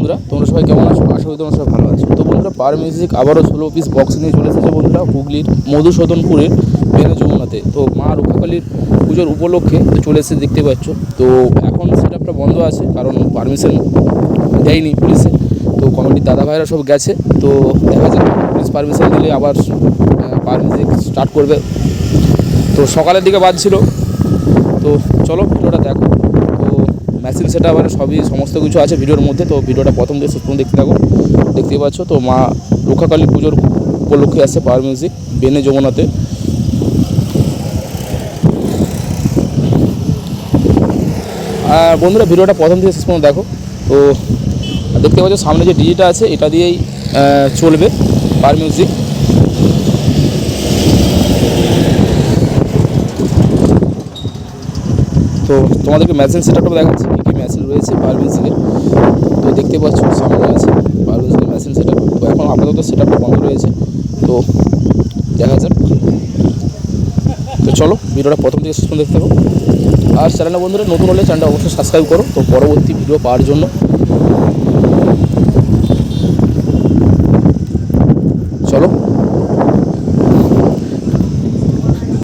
করি তোমার সব ভালো আছে। তো বন্ধুরা, পার মিউজিক আবারও ষোলো পিস বক্স নিয়ে চলে এসেছে বন্ধুরা, হুগলির মধুসূদনপুরের বেনে যমুনাতে। তো মা রক্ষাকালীর পুজোর উপলক্ষে তো চলে এসে দেখতে পাচ্ছ। তো এখন সেটআপটা বন্ধ আছে, কারণ পারমিশন দেয়নি পুলিশে। তো কমিটির দাদা ভাইরা সব গেছে, তো দেখা যাক, পুলিশ পারমিশন দিলে আবার পার মিউজিক স্টার্ট করবে। তো সকালের দিকে বাজছিল। তো চলো, ভিডিওটা দেখো। মেশিন সেটা আবার সবই সমস্ত কিছু আছে ভিডিওর মধ্যে, তো ভিডিওটা প্রথম থেকে শেষ দেখতে থাকো দেখতেই পাচ্ছ, তো মা রক্ষাকালী পুজোর উপলক্ষে আসছে পাওয়ার মিউজিক বেনে যমুনাতে। বন্ধুরা, ভিডিওটা প্রথম থেকে শেষ দেখো। তো দেখতে পাচ্ছ, সামনে যে ডিজিটা আছে, এটা দিয়েই চলবে পার মিউজিক তোমাদেরকে মেশিন সেটআপটা দেখাচ্ছি, কী কী মেশিন রয়েছে পাওয়ার মিউজিকে তো দেখতে পাচ্ছ, সামনে আছে পাওয়ার মিউজিকের মেশিন সেটআপ তো এখন আপাতত সেটআপটা বন্ধ রয়েছে। তো দেখা যাক। তো চলো, ভিডিওটা প্রথম থেকে শেষ দেখতে পাবো আর চ্যানেলটা বন্ধুরা নতুন হলে চ্যানেলটা অবশ্যই সাবস্ক্রাইব করো। তো পরবর্তী ভিডিও পাওয়ার জন্য